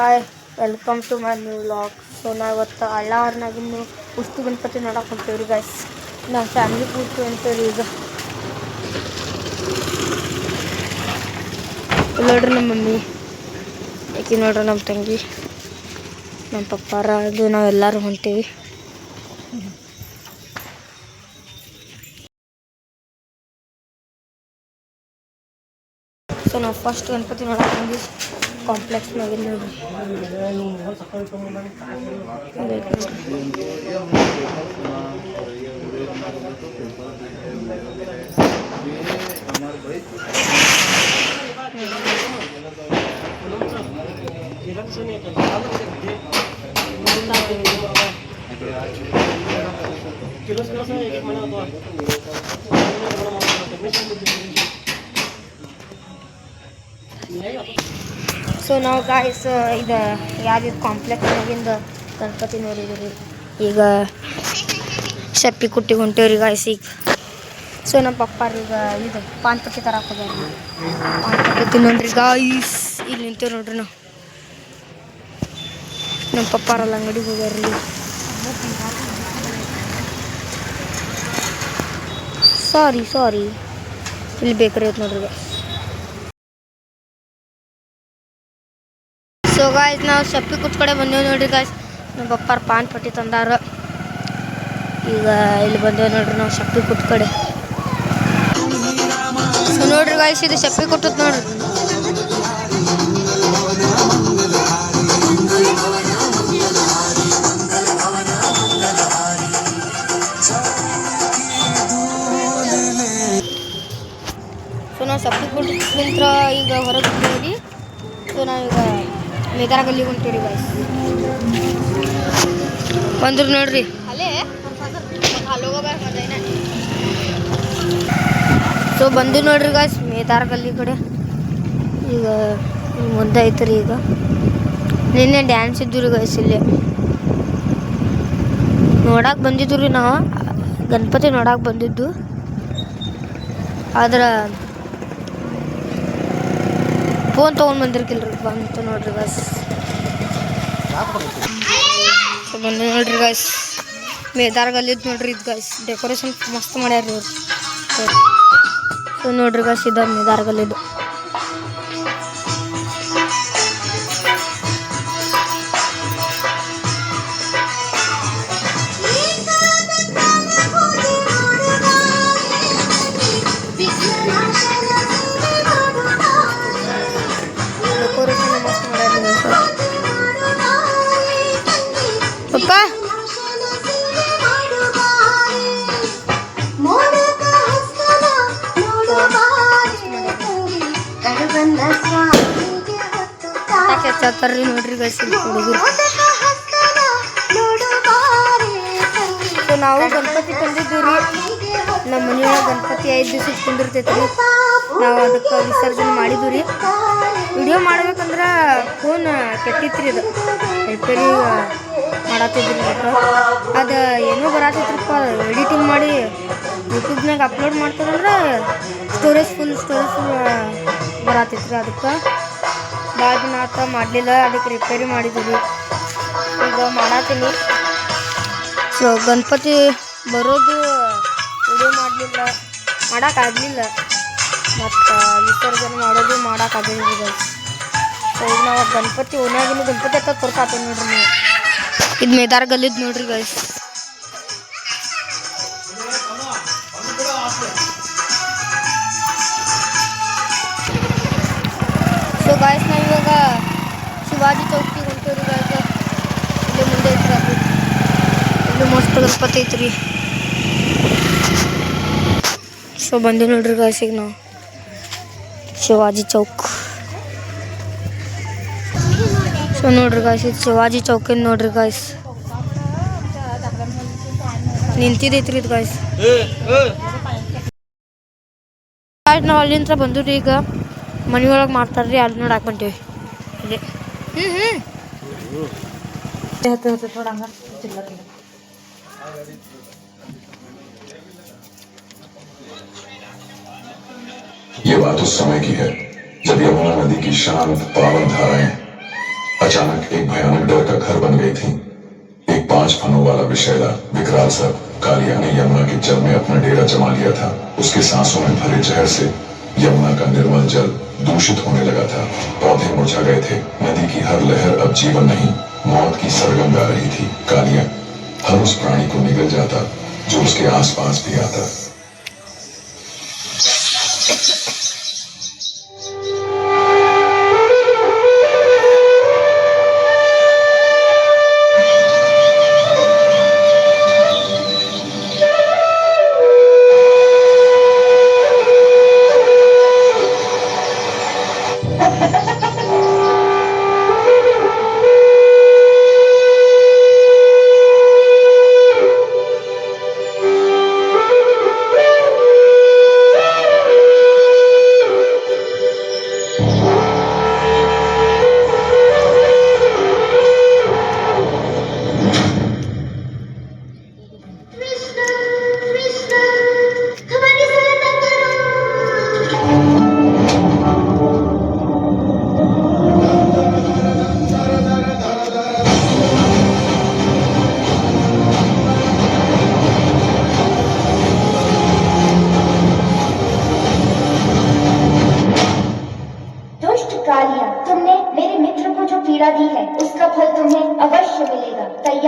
Hi welcome to my new vlog so ನಾವು ಇವತ್ತು ಅಳ್ಳಾರ್ನಾಗಿನ್ನು ಉಸ್ತು ಗಣಪತಿ ನೋಡಕ್ಕೆ ಹೊಂಟೇವ್ರಿ ಗಾಯ್ಸ್ ನಮ್ಮ ಫ್ಯಾಮಿಲಿ ಕೂತು ಅಂತೇಳಿ ಈಗ ನೋಡ್ರಿ ನಮ್ಮ ಮಮ್ಮಿ. ಯಾಕೆ ನೋಡ್ರಿ ನಮ್ಮ ತಂಗಿ. ನಮ್ಮ ಪಪ್ಪಾರ, ಇದು ನಾವೆಲ್ಲರೂ ಹೊಂಟೇವಿ. ಸೊ ನಾವು ಫಸ್ಟ್ ಗಣಪತಿ ನೋಡಕ್ಕೆ ಬಂದ್ವಿ. ಕಾಂಪ್ಲೆಕ್ಸ್ನಾಗ ನೋಡ್ರಿ ಸೊ ನಾವು ಗಾಯ್ಸ್ ಇದು ಯಾವ್ದು ಕಾಂಪ್ಲೆಕ್ಸ್ನಾಗಿಂದ ಗಣಪತಿ ನೋಡಿದ್ರಿ. ಈಗ ಶಪ್ಪಿ ಕುಟ್ಟಿ ಹೊಂಟೇವ್ರಿ ಗಾಯ್ಸ್ ಈಗ. ಸೊ ನಮ್ಮ ಪಪ್ಪಾರು ಈಗ ಇದು ಪಾನ್ಪಟ್ಟಿ ತರಕ ಹೋಗ್ಯಾರ ಪಾನ್ಪಟ್ಟಿ ತಿನ್ನೋಣ್ರಿ ಗಾಯ್ಸ್ ಇಲ್ಲಿ ನಿಂತೇವೆ ನೋಡ್ರಿ ನಾವು. ನಮ್ಮ ಪಪ್ಪಾರಲ್ಲ ಅಂಗಡಿಗೆ ಹೋಗ್ಯಾರ್ರಿ. ಸಾರಿ ಸಾರಿ ಇಲ್ಲಿ ಬೇಕ್ರಿ ಐತೆ ನೋಡ್ರಿ guys. ಸೊ ಗಾಯ್ಸ್ ನಾವು ಶಪ್ಪಿ ಕುತ್ಕಡೆ ಬಂದೇವು ನೋಡ್ರಿ ಗಾಯ್ಸ್ ನಮ್ಮ ಪಪ್ಪಾರ ಪಾನ್ ಪಟ್ಟಿ ತಂದಾರ. ಈಗ ಇಲ್ಲಿ ಬಂದೇವು ನೋಡ್ರಿ ನಾವು ಶಪ್ಪಿ ಕುತ್ಕಡೆ ಸೊ ನೋಡ್ರಿ ಗಾಯ್ಸ್ ಇದು ಶಪ್ಪಿ ಕೊಟ್ಟದ್ ನೋಡ್ರಿ. ಸೊ ನಾವು ಶಪ್ಪಿ ಕುಟ್ಟಲಿಂತ್ರ ಈಗ ಹೊರಗೆ ಸೊ ನಾವೀಗ ಮೇದಾರ ಗಲ್ಲಿಗೆ ರೀ ಗಾಯ್ಸ್ ಬಂದ್ರು ನೋಡ್ರಿ. ಸೊ ಬಂದು ನೋಡ್ರಿ ಗಾಯ್ಸ್ ಮೇದಾರ ಗಲ್ಲಿ ಕಡೆ. ಈಗ ಮುಂದೆ ಐತ್ರಿ ಈಗ. ನಿನ್ನೆ ಡ್ಯಾನ್ಸ್ ಇದ್ದು ರೀ ಗಾಯ್ಸ್ ಇಲ್ಲಿ. ನೋಡಕ್ಕೆ ಬಂದಿದ್ದು ರೀ ನಾವು. ಗಣಪತಿ ನೋಡಕ್ಕೆ ಬಂದಿದ್ದು. ಆದ್ರೆ ಫೋನ್ ತೊಗೊಂಡು ಬಂದಿರ್ಕಿಲ್ರಿ, ಬಂತು ನೋಡ್ರಿ ಗಾಯ್ಸ್ ಸೊ ಬಂದು ನೋಡ್ರಿ ಗಾಯ್ಸ್ ಮೇದಾರ್ ಗಲ್ಲಿದ್ ನೋಡ್ರಿ ಇದು ಗಾಯ್ಸ್ ಡೆಕೋರೇಷನ್ ಮಸ್ತ್ ಮಾಡ್ಯಾರ ಇವ್ರು. ಸೊ ನೋಡ್ರಿ ಗಾಯ್ಸ್ ಇದು ಮೇದಾರ್ ಹಚ್ಚತ್ತಾರ್ರಿ ನೋಡ್ರಿ ಇಲ್ಲಿ ಹುಡುಗರು. ಸೊ ನಾವು ಗಣಪತಿ ತಂದಿದ್ದೀವಿ ರೀ. ನಮ್ಮ ಮನೆಯೊಳಗೆ ಗಣಪತಿ ಐದು ದಿವಸ ಕುಂದಿರ್ತೈತೆ ರೀ. ನಾವು ಅದಕ್ಕೆ ವಿಸರ್ಜನೆ ಮಾಡಿದ್ವಿ ರೀ. ವಿಡಿಯೋ ಮಾಡ್ಬೇಕಂದ್ರೆ ಫೋನ್ ಕೆಟ್ಟಿತ್ರಿ ಅದು. ರಿಪೇರಿ ಮಾಡತ್ತಿದ್ರಿ ಅದು ಏನೋ ಬರತ್ತಿತ್ರಪ್ಪ ಎಡಿಟಿಂಗ್ ಮಾಡಿ ಯೂಟ್ಯೂಬ್ನಾಗ ಅಪ್ಲೋಡ್ ಮಾಡ್ತಾರಂದ್ರೆ ಸ್ಟೋರೇಜ್ ಫುಲ್ ಸ್ಟೋರೇಜ್ ಫುಲ್ ಬರತ್ತಿತ್ರಿ ಅದಕ್ಕೆ. ಭಾಳ ದಿನ ಮಾಡಲಿಲ್ಲ, ಅದಕ್ಕೆ ರಿಪೇರಿ ಮಾಡಿದ್ದೀವಿ ಈಗ ಮಾಡತ್ತೀನಿ ಸೊ ಗಣಪತಿ ಬರೋದು ವಿಡಿಯೋ ಮಾಡಲಿಲ್ಲ. ಮಾಡೋಕ್ಕಾಗಲಿಲ್ಲ ಮತ್ತು ವಿಸರ್ಜನೆ ಮಾಡೋದು ಮಾಡೋಕ್ಕಾಗಲಿಲ್ಲ ಸೊ ಈಗ. ನಾವು ಗಣಪತಿ ಓನ್ಯಾಗಿನ ಗಣಪತಿ ಹತ್ತ ತೋರ್ಸಾತೀವಿ ನೋಡ್ರಿ ನೀವು. ಇದು ಮೇದಾರ ಗಲ್ಲಿದ್ದು ನೋಡ್ರಿ ಗೈಸ್ ಶಿವಾಜಿ ಚೌಕಿ ಹೊಂಟೇವ್ರಿ ಗಾಯ್ಸ್ ಇಲ್ಲಿ ಮುಂದೆ ಐತ್ರಿ ಇಲ್ಲಿ ಮಸ್ತ್ ಗಣಪತಿ ಐತ್ರಿ. ಸೊ ಬಂದಿ ನೋಡ್ರಿ ಗಾಯ್ಸ್ ಈಗ ನಾವು ಶಿವಾಜಿ ಚೌಕ್. ಸೊ ನೋಡ್ರಿ ಗಾಯ್ಸ್ ಇದು ಶಿವಾಜಿ ಚೌಕಿಂದ ನೋಡ್ರಿ ಗಾಯ್ಸ್ ನಿಂತಿದೈತ್ರಿ ಇದು ಗಾಯ್ಸ್ ನಾವು ಅಲ್ಲಿಂದ ಬಂದ್ರಿ ಈಗ ಮನೆಯೊಳಗೆ ಮಾಡ್ತಾರ್ರಿ, ಅಲ್ಲಿ ನೋಡಕ್ಕೆ ಬಂಟೀವಿ ये बात उस समय की है, जब यमुना नदी की शांत पावन धाराएँ अचानक एक भयानक डर का घर बन गई थी। एक पाँच फनों वाला विषैला, विकराल सर कालिया ने यमुना के जल में अपना डेरा जमा लिया था। उसके सांसों में भरे जहर से यमुना का निर्मल जल दूषित होने लगा था। पौधे मुरझा गए थे। नदी की हर लहर अब जीवन नहीं, मौत की सरगम गा रही थी। कालिया हर उस प्राणी को निगल जाता, जो उसके आसपास भी आता।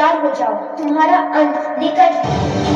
तैयार हो जाओ। तुम्हारा अंत निकट है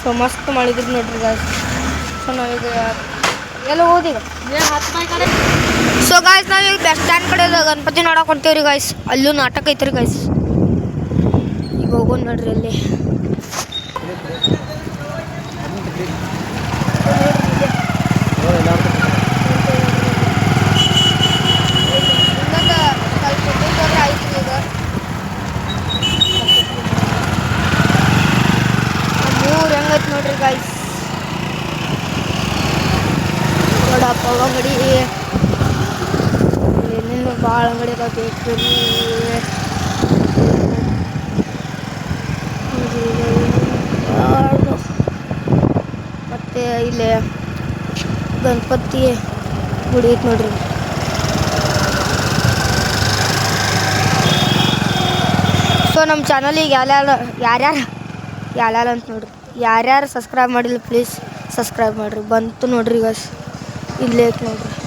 ಸೊ ಮಸ್ತ್ ಮಾಡಿದ್ರು ನೋಡ್ರಿ ಗಾಯ್ಸ್ ಸೊ ನಾವೀಗ ಎಲ್ಲ ಓದೀಗ ಸೊ ಗಾಯ್ಸ್ ನಾವೀಗ ಬಸ್ ಸ್ಟ್ಯಾಂಡ್ ಕಡೆ ಗಣಪತಿ ನೋಡಕ್ ಹೊಂತೀವ್ರಿ ಗಾಯ್ಸ್ ಅಲ್ಲೂ ನಾಟಕ ಐತ್ರಿ ಗಾಯ್ಸ್ ಈಗ ಹೋಗೋಣ ನೋಡ್ರಿ ಅಲ್ಲಿ. ನೋಡ್ರಿ ಗಾಯ್ಸ್ ನೋಡಪ್ಪ ಅಂಗಡಿ. ಭಾಳ ಅಂಗಡಿ ಮತ್ತೆ ಮತ್ತು ಇಲ್ಲಿ ಗಣಪತಿ ಗುಡಿ ಐತೆ ನೋಡ್ರಿ. ಸೊ ನಮ್ಮ ಚಾನಲಿಗೆ ಯಾರ್ಯಾರು ಯಾರ್ಯಾರು ಯಾರ್ಯಾರು ಅಂತ ನೋಡ್ರಿ. ಯಾರ್ಯಾರು ಸಬ್ಸ್ಕ್ರೈಬ್ ಮಾಡಿಲ್ಲ ಪ್ಲೀಸ್ ಸಬ್ಸ್ಕ್ರೈಬ್ ಮಾಡಿರಿ. ಬಂತು ನೋಡ್ರಿ ಈಗ. ಇಲ್ಲೇ ಐತೆ ನೋಡ್ರಿ.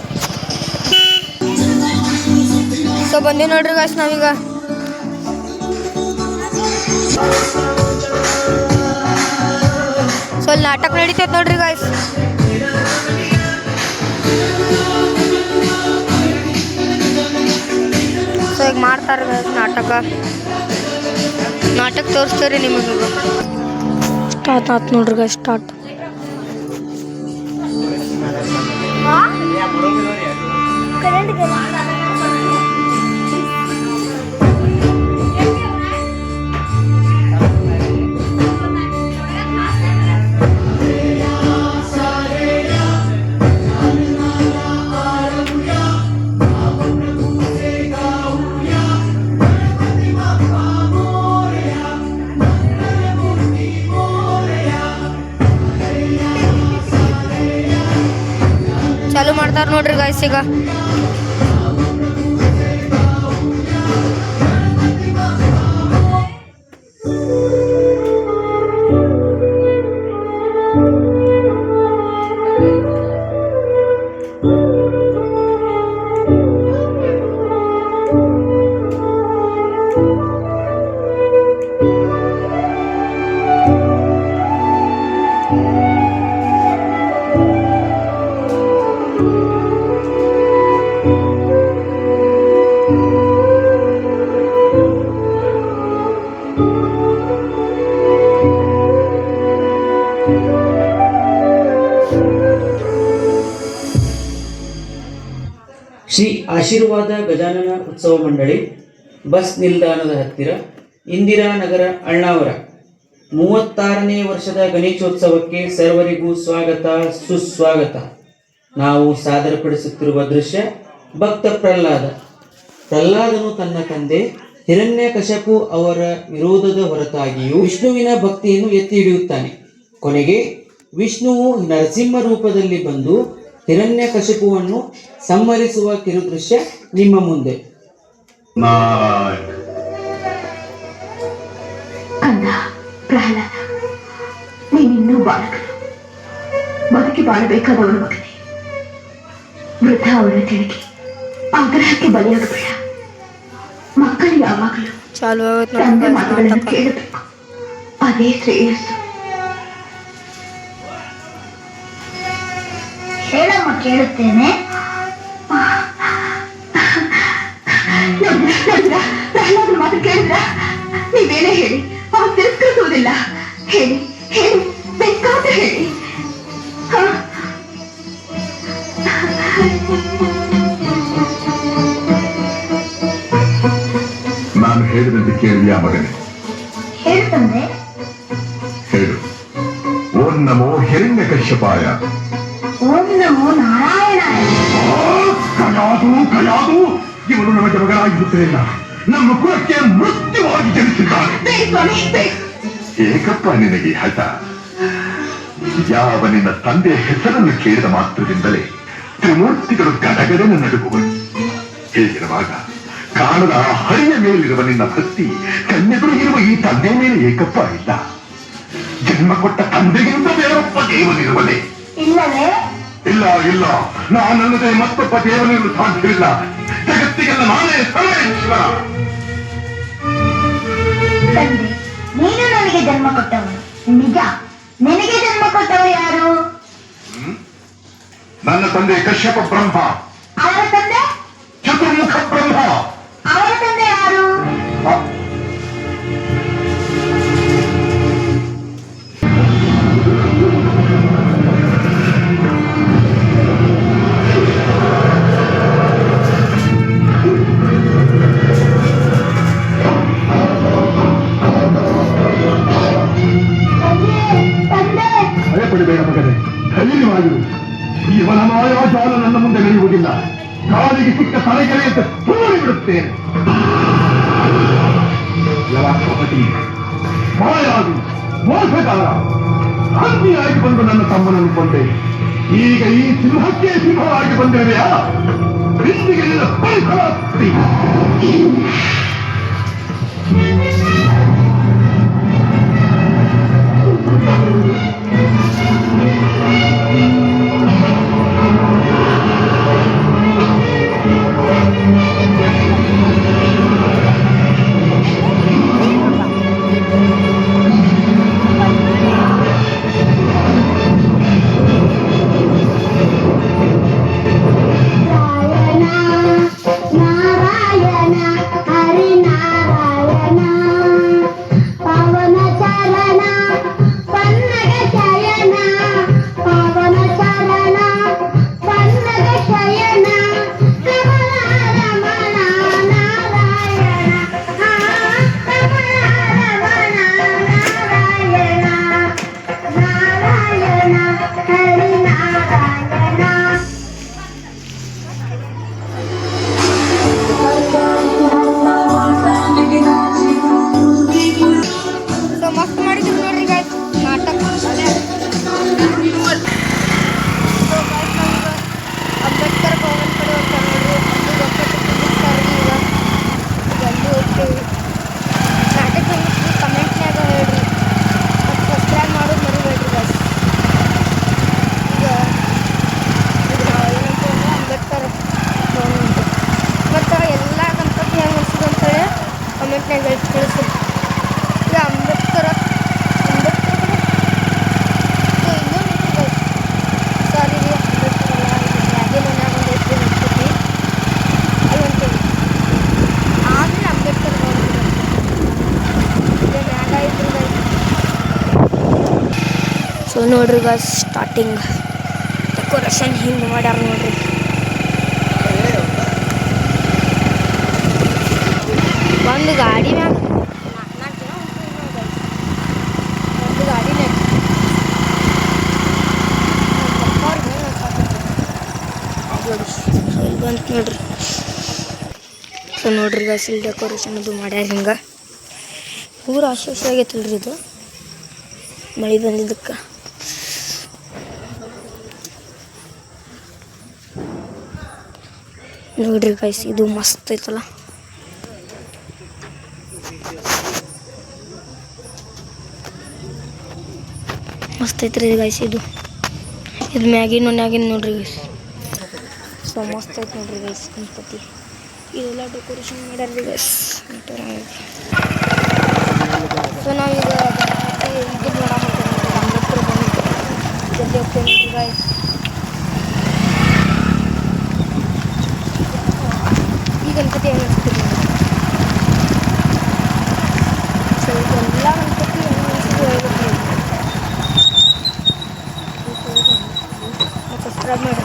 ಸೊ ಬಂದೀವಿ ನೋಡ್ರಿ ಗಾಯ್ಸ್ ನಾವೀಗ. ಸೊ ಅಲ್ಲಿ ನಾಟಕ ನಡೀತೈತೆ ನೋಡ್ರಿ ಗಾಯ್ಸ್ ಈಗ ಮಾಡ್ತಾರೆ guys ನಾಟಕ. ನಾಟಕ ತೋರಿಸ್ತೀರಿ ನಿಮಗೆ ಸ್ಟಾರ್ಟ್ ಆಯ್ತು ನೋಡ್ರಿ ಗ ಸ್ಟಾರ್ಟ್ ಚಾಲು ಮಾಡ್ತಾರ ನೋಡ್ರಿ ಗಾಯ್ಸ್ ಈಗ. ಆಶೀರ್ವಾದ ಗಜಾನನ ಉತ್ಸವ ಮಂಡಳಿ, ಬಸ್ ನಿಲ್ದಾಣದ ಹತ್ತಿರ ಇಂದಿರಾನಗರ ಅಣ್ಣಾವರ ಮೂವತ್ತಾರನೇ ವರ್ಷದ ಗಣೇಶೋತ್ಸವಕ್ಕೆ ಸರ್ವರಿಗೂ ಸ್ವಾಗತ, ಸುಸ್ವಾಗತ. ನಾವು ಸಾದರಪಡಿಸುತ್ತಿರುವ ದೃಶ್ಯ ಭಕ್ತ ಪ್ರಹ್ಲಾದ. ಪ್ರಹ್ಲಾದನು ತನ್ನ ತಂದೆ ಹಿರಣ್ಯಕಶಪು ಅವರ ವಿರೋಧದ ಹೊರತಾಗಿಯೂ ವಿಷ್ಣುವಿನ ಭಕ್ತಿಯನ್ನು ಎತ್ತಿ ಹಿಡಿಯುತ್ತಾನೆ. ಕೊನೆಗೆ ವಿಷ್ಣುವು ನರಸಿಂಹ ರೂಪದಲ್ಲಿ ಬಂದು ಹಿರಣ್ಯಕಶಿಪುವನ್ನು ಸಂಹರಿಸುವ ಕಿರುದೃಶ್ಯ ನಿಮ್ಮ ಮುಂದೆ. ನೀನಿನ್ನೂ ಬಾಲಕನು. ಬದುಕಿ ಬಾಳಬೇಕಾದವನ ಮಗನೇ. ವೃದ್ಧ ಅವರ ತಿರುಗಿ ಆಗ್ರಹಕ್ಕೆ ಬಲಿಯಾಗಬೇಡ ಮಕ್ಕಳು ಯಾವಾಗಲೂ ತಂದೆ ಮಾತುಗಳನ್ನು ಕೇಳಬೇಕು. ಅದೇ ಶ್ರೇಯಸ್ಸು. ಕೇಳುತ್ತೇನೆ. ಪ್ರಹ್ಲಾದನ ಮಾತು ಕೇಳಿದ್ರ? ನೀವೇನೇ ಹೇಳಿ ಅವನು ತಿರಸ್ಕರಿಸುವುದಿಲ್ಲ ಹೇಳಿ ಹೇಳಿ ಬೇಕಾದ ಹೇಳಿ? ನಾನು ಹೇಳಿದಂತೆ ಕೇಳಿದ್ಯಾ ಮಗನೇ. ಹೇಳು ತಂದೆ. ಹೇಳು. ಓಂ ನಮೋ ಹಿರಣ್ಯ ಕಶ್ಯಪಾಯ ಓಂ ನಮೋ ನಾರಾಯಣಾಯ ಕಯಾದು ಕಯಾದು. ಇವನು ನಮಗೆ ಮಗನಾಗಿರುತ್ತಲಿಲ್ಲ ನಮ್ಮ ಕುಲಕ್ಕೆ ಮೃತ್ಯುವಾಗಿ ಜನಿಸಿದ್ದಾನೆ. ಏಕಪ್ಪ ನಿನಗೆ ಹಠ. ಯಾವ ನಿನ್ನ ತಂದೆಯ ಹೆಸರನ್ನು ಕೇಳಿದ ಮಾತ್ರದಿಂದಲೇ ತ್ರಿಮೂರ್ತಿಗಳು ಗಡಗಡನೆ ನಡುಗುವರು ಹೀಗಿರುವಾಗ ಕಾಣದ ಹರಿಯ ಮೇಲಿರುವ ನಿನ್ನ ಭಕ್ತಿ ಕನ್ಯೆಗಳು ಇರುವ ಈ ತಂದೆ ಮೇಲೆ ಏಕಪ್ಪ ಇಲ್ಲ. ಜನ್ಮ ಕೊಟ್ಟ ತಂದೆಗಿಂತ ಬೇರೊಬ್ಬ ದೇವನಿರುವನೇ. ಇಲ್ಲವೇ? ಇಲ್ಲ ಇಲ್ಲ. ನಾನಲ್ಲದೆ ಮತ್ತೊಬ್ಬ ದೇವನಿರಲು ಸಾಧ್ಯವಿಲ್ಲ. ಜಗತ್ತಿಗೆಲ್ಲ ನಾನೇ ಸರ್ವೇಶ್ವರ ತಂದೆ ನೀನು ನನಗೆ ಜನ್ಮ ಕೊಟ್ಟವನು ನಿಜ ನಿನಗೆ ಜನ್ಮ ಕೊಟ್ಟವ ಯಾರು? ನನ್ನ ತಂದೆ ಕಶ್ಯಪ ಬ್ರಹ್ಮ. ಅವರ ತಂದೆ? ಚತುರ್ಮುಖ ಬ್ರಹ್ಮ. ಅವರ ತಂದೆ ಭಯಪಡಬೇಡ ಮಗನೇ. ಧೈರ್ಯವಾಗಿರು ಇವನ ಮಾಯಾಜಾಲ ನನ್ನ ಮುಂದೆ ನಡೆಯುವುದಿಲ್ಲ. ಕಾಲಿಗೆ ಸಿಕ್ಕ ತಲೆಗಳೇ ಅಂತ ತೋರಿ ಬಿಡುತ್ತೇನೆ ಮಾಯಾವಿ ಮೋಸಗಾರ ಅಗ್ನಿಯಾಗಿ ಬಂದು ನನ್ನ ತಮ್ಮನನ್ನು ಕೊಂಡೆ ಈಗ ಈ ಸಿಂಹಕ್ಕೆ ಸಿಂಹವಾಗಿ ಬಂದಿರುವೆಯಾ? ಇಂದಿಗೆ ನಿನ್ನ ಸೊ ನೋಡ್ರಿ ಈಗ ಸ್ಟಾರ್ಟಿಂಗ್ ಡೆಕೋರೇಷನ್ ಹಿಂಗೆ ಮಾಡ್ಯಾರ ನೋಡ್ರಿ. ಒಂದು ಗಾಡಿ ಮ್ಯಾಗ. ಒಂದು ಇಲ್ಲಿ ಬಂತು ನೋಡ್ರಿ ಸೊ ನೋಡ್ರಿ ಗಾಯ್ಸ್ ಇಲ್ಲಿ ಡೆಕೋರೇಷನ್ ಅದು ಮಾಡ್ಯಾರ ಹಿಂಗೆ. ಊರು ಆಶ್ವಾಸ ಆಗೈತಲ್ರಿ ಇದು. ಮಳೆ ಬಂದಿದ್ದಕ್ಕೆ. ನೋಡ್ರಿ ಗೈಸ್ ಇದು ಮಸ್ತ್ ಐತಲ್ಲ. ಮಸ್ತ್ ಐತ್ರಿ ಗೈಸ್ ಇದು. ಇದು ಮ್ಯಾಗಿನ ಮನ್ಯಾಗಿನ ನೋಡ್ರಿ ಗೈಸ್ ಸೊ ಮಸ್ತ್ ಐತೆ ನೋಡ್ರಿ ಗೈಸ್ ಗಣಪತಿ. ಇದೆಲ್ಲ ಡೆಕೋರೇಷನ್ ಮಾಡ್ಯಾರ್ರಿ ಗೈಸ್ ಸೊ ನಾವೀಗ ಇದು. ನೋಡ್ರಿ ಗೈಸ್ ಗಣಪತಿ ಅನಿಸ್ತೀರಿ ಸೊ ಇದೆಲ್ಲ ಗಣಪತಿ ಅನಿಸ್ತು ಹೇಳ್ಬೇಕು ನೀವು ಸಬ್ಸ್ಕ್ರೈಬ್ ಮಾಡಿ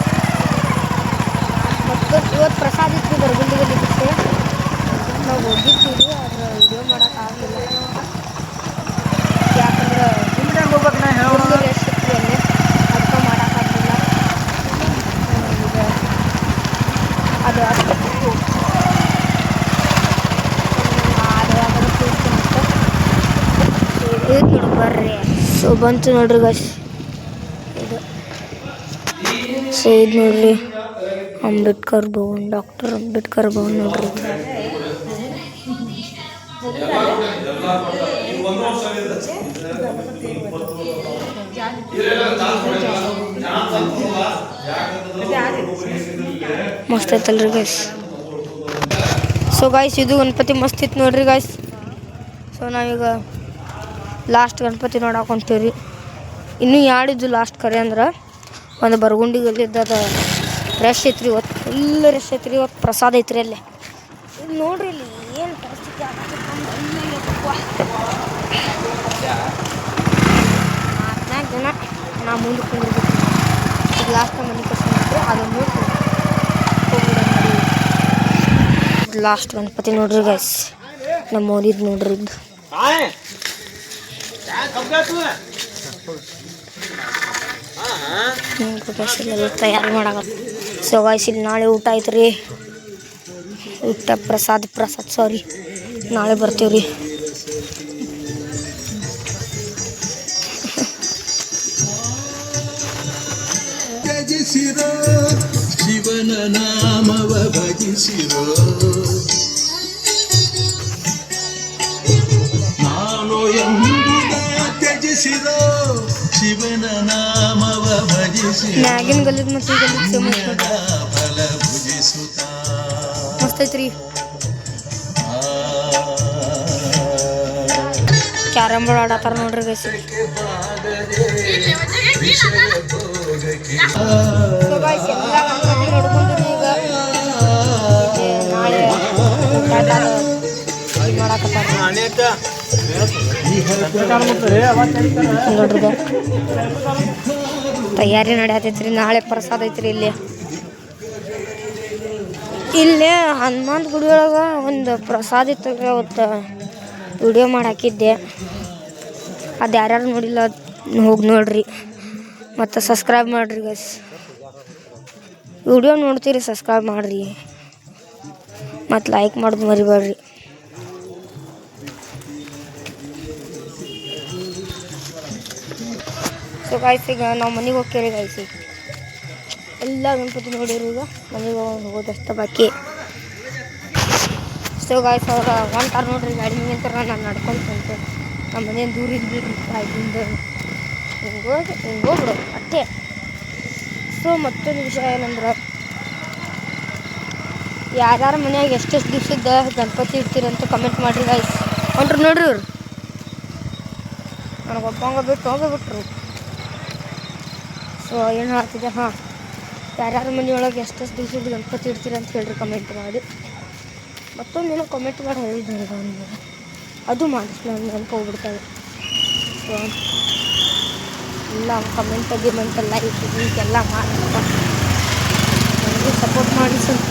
ಮತ್ತು ಇವತ್ತು ಪ್ರಸಾದ ಇತ್ತು ಬರಗುಂಡಿಗಲ್ಲಿ ಬಿಟ್ಟೆ. ನಾವು ಹೋಗಿದ್ದೀವಿ, ಆದ್ರೆ ವಿಡಿಯೋ ಮಾಡೋಕ್ಕಾಗಲಿಲ್ಲ ಯಾಕಂದ್ರೆ ಹುಡುಗರು ಎಷ್ಟು ಇತ್ತು ಅಲ್ಲಿ ಅದಕ್ಕೆ ಮಾಡೋಕ್ಕಾಗಲಿಲ್ಲ ಈಗ ಅದು ಅಷ್ಟು ಇದು ನೋಡಿ ಬರ್ರಿ ಸೊ ಬಂತು ನೋಡ್ರಿ ಗಸ್ ಸೊ ಇದು ನೋಡ್ರಿ ಅಂಬೇಡ್ಕರ್ ಭವನ್ ಡಾಕ್ಟರ್ ಅಂಬೇಡ್ಕರ್ ಭವನ್ ನೋಡ್ರಿ ಮಸ್ತ್ ಐತಲ್ರಿ ಗೈಸ್ ಸೊ ಗಾಯ್ಸ್ ಇದು ಗಣಪತಿ ಮಸ್ತ್ ಇತ್ತು ನೋಡ್ರಿ ಗಾಯ್ಸ್ ಸೊ ನಾವೀಗ ಲಾಸ್ಟ್ ಗಣಪತಿ ನೋಡಕ್ಕೆ ಹೊಂಟೀವಿ ಇನ್ನೂ ಯಾಡಿದ್ದು ಲಾಸ್ಟ್ ಕರೆ ಅಂದ್ರೆ ಒಂದು ಬರಗುಂಡಿಗಲ್ಲಿದ್ದದ ರಶ್ ಐತ್ರಿ ಇವತ್ತು ಫುಲ್ ರಶ್ ಐತ್ರಿ ಇವತ್ತು ಪ್ರಸಾದ ಐತ್ರಿ ಅಲ್ಲೇ. ಇಲ್ಲಿ ನೋಡ್ರಿ ಇಲ್ಲಿ ಏನು ಪರಿಸ್ಥಿತಿ. ನಾಲ್ಕು ಜನ ನಾ ಮುಂದೆ ಕುಂದಿರ್ಬೇಕು. ಲಾಸ್ಟ್ ಟೈಮ್ ಮನೆ ಕರ್ಸ್ಕೊಂಡ್ರೆ ಅದನ್ನು ನೋಡಿ ಲಾಸ್ಟ್ ಗಣಪತಿ ನೋಡ್ರಿ ಗಾಯ್ಸ್ ನಮ್ಮ ಊರಿದ್ದು ನೋಡ್ರಿ ಇದು. ತಯಾರು ಮಾಡಾಗ ಸೊ ಗಾಯ್ಸ್ ಇಲ್ಲಿ ನಾಳೆ ಊಟ ಆಯ್ತು ರೀ ಊಟ ಪ್ರಸಾದ್ ಪ್ರಸಾದ್ ಸಾರಿ ನಾಳೆ ಬರ್ತೀವಿ ಭಜಿಸಿರೋ ಶಿವನ ನಾಮವ ಭಜಿಸಿರೋ. ತ್ಯಜಿಸಿರೋ ಶಿವನ ನಾಮವ ಭಜಿಸಿ ಮ್ಯಾಗಿನ ಗಲ್ಲಿದ್ ಮತ್ತು ಫಲ ಭುಜಿಸುತ್ತ. ಮಸ್ತ್ ಐತ್ರಿ. ಕ್ಯಾರಂ ಬೋರ್ಡ್ ಆಡತ್ತಾರ ನೋಡ್ರಿ ಗೈಸ್. ಈಗ. ನಾಳೆ ಮಾಡಾಕತ್ತಾರ. ತಯಾರಿ ನಡೆಯತೈತ್ರಿ, ನಾಳೆ ಪ್ರಸಾದ ಐತ್ರಿ ಇಲ್ಲಿ. ಇಲ್ಲೇ ಹನುಮಾನ್ ಗುಡಿ ಒಳಗೆ ಒಂದು ಪ್ರಸಾದ ಇತ್ತು ಅವತ್ತು ವಿಡಿಯೋ ಮಾಡಿ ಹಾಕಿದ್ದೆ ಅದು ಯಾರ್ಯಾರು ನೋಡಿಲ್ಲ, ಹೋಗಿ ನೋಡ್ರಿ. ಮತ್ತು ಸಬ್ಸ್ಕ್ರೈಬ್ ಮಾಡಿರಿ ಗಸ್ ವಿಡಿಯೋ ನೋಡ್ತೀರಿ ಸಬ್ಸ್ಕ್ರೈಬ್ ಮಾಡಿರಿ. ಮತ್ತು ಲೈಕ್ ಮಾಡೋದು ಮರಿಬೇಡ್ರಿ. ಸೊ ಗಾಯ್ಸ್ ಈಗ ನಾವು ಮನೆಗೆ ಹೋಗ್ತೀರಿ ಗಾಯ್ಸ್ ಈಗ. ಎಲ್ಲ ಗಣಪತಿ ನೋಡಿರು ಈಗ. ಮನೆಗೆ ಹೋಗೋದಷ್ಟ ಬಾಕಿ. ಸೊ ಗಾಯ್ಸ್ ಅವ್ರ ಒಂಟಾರ ನೋಡ್ರಿ, ಗಾಡಿ ನಿಂತರ ನಾನು ನಡ್ಕೊಂಡು ನಮ್ಮ ಮನೇನು ದೂರ ಇಲ್ಲ ಆಗಿಂದ ಹಿಂಗೋಗಿ ಹಿಂಗೋಗ್ಬಿಡು ಅಷ್ಟೇ ಸೊ ಮತ್ತೊಂದು ವಿಷಯ ಏನಂದ್ರೆ, ಯಾರ್ಯಾರ ಮನೆಯಾಗ ಎಷ್ಟೆಷ್ಟು ದಿವ್ಸದ ಗಣಪತಿ ಇರ್ತೀರಂತ ಕಮೆಂಟ್ ಮಾಡಿರಿ ಗಾಯ್ಸ್ ಹೊಂಟ್ರು ನೋಡ್ರಿ ಅವ್ರು ನನಗೆ ಒಬ್ಬಂಗ ಬಿಟ್ಟು ಹೋಗಿಬಿಟ್ರು ಸೊ ಏನು ಹೇಳ್ತಿದ್ದೆ? ಹಾಂ. ಯಾರ್ಯಾರ ಮನೆಯೊಳಗೆ ಎಷ್ಟೆಷ್ಟು ದಿವ್ಸದ ಗಣಪತಿ ಇಡ್ತೀರ ಅಂತ ಹೇಳ್ರಿ ಕಮೆಂಟ್ ಮಾಡಿ. ಮತ್ತೊಂದೇನೋ ಕಮೆಂಟ್ ಮಾಡಿ ಹೇಳಿದ್ರು ನನಗೆ ಅದು ಮಾಡಿಸ್ ನಾನು ನೆನಪು ಹೋಗ್ಬಿಡ್ತದೆ ಸೊ ಎಲ್ಲ ಕಮೆಂಟ್ ಗಿಮೆಂಟ್ ಲೈಕ್ ಲೀಕ್ ಎಲ್ಲ ಮಾಡಪ್ಪ ನನಗೆ ಸಪೋರ್ಟ್ ಮಾಡಿ ಸರ್.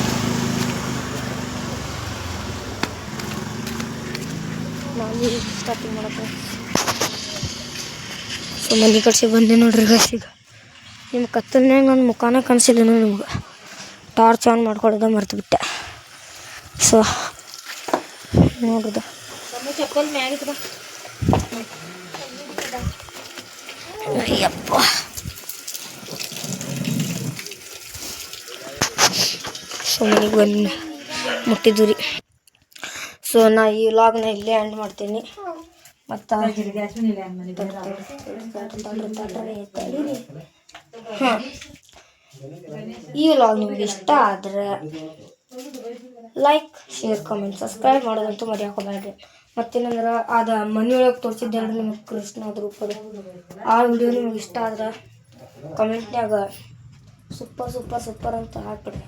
ನಾನು ಸ್ಟಾರ್ಟಿಂಗ್ ಮಾಡಕ್ಕೆ. ಸೊ ಮನೆ ಕಡ್ಸಿ ಬಂದೆ ನೋಡ್ರಿ, ಈಗ. ನಿಮ್ಮ ಕತ್ತಲ್ನಾಗ ನನ್ನ ಮುಖಾನ ಕಾಣಿಸಿಲ್ಲ ನಿಮ್ಗೆ ಟಾರ್ಚ್ ಆನ್ ಮಾಡ್ಕೊಳ್ಳೋದ ಮರ್ತು ಬಿಟ್ಟೆ ಸೊ ಮ್ಯಾಗಿತ್ತು ಅಯ್ಯಪ್ಪ ಸೊ ಮನೆಗೆ ಬಂದು ಮುಟ್ಟಿದ್ದು ರೀ ಸೊ ನಾ ಈ ವ್ಲಾಗ್ನ ಇಲ್ಲೇ ಎಂಡ್ ಮಾಡ್ತೀನಿ ಮತ್ತು ಹಾಂ ಈ ವ್ಲಾಗ್ ನಿಮ್ಗೆ ಇಷ್ಟ ಆದ್ರೆ ಲೈಕ್ ಶೇರ್ ಕಾಮೆಂಟ್ ಸಬ್ಸ್ಕ್ರೈಬ್ ಮಾಡೋದಂತೂ ಮರೆಯಾಕೋಬೇಡ್ರಿ ಮತ್ತೇನಂದ್ರೆ ಅದು ಮನೆಯೊಳಗೆ ತೋರಿಸಿದ್ದೆ ಅಂದ್ರೆ ನಿಮಗೆ ಕೃಷ್ಣ ರೂಪದ ಆ ವಿಡಿಯೋ ನಿಮ್ಗೆ ಇಷ್ಟ ಆದ್ರೆ ಕಮೆಂಟ್ನಾಗ ಸೂಪರ್ ಸೂಪರ್ ಸೂಪರ್ ಅಂತ ಹಾಕ್ಬಿಡ್ರಿ.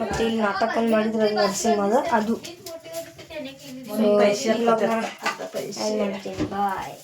ಮತ್ತೆ ಇಲ್ಲಿ ನಾಟಕ ಮಾಡಿದ್ರೆ ನರಸಿಂಹದ ಅದು. ಮಾಡ್ತೀನಿ. ಬಾಯ್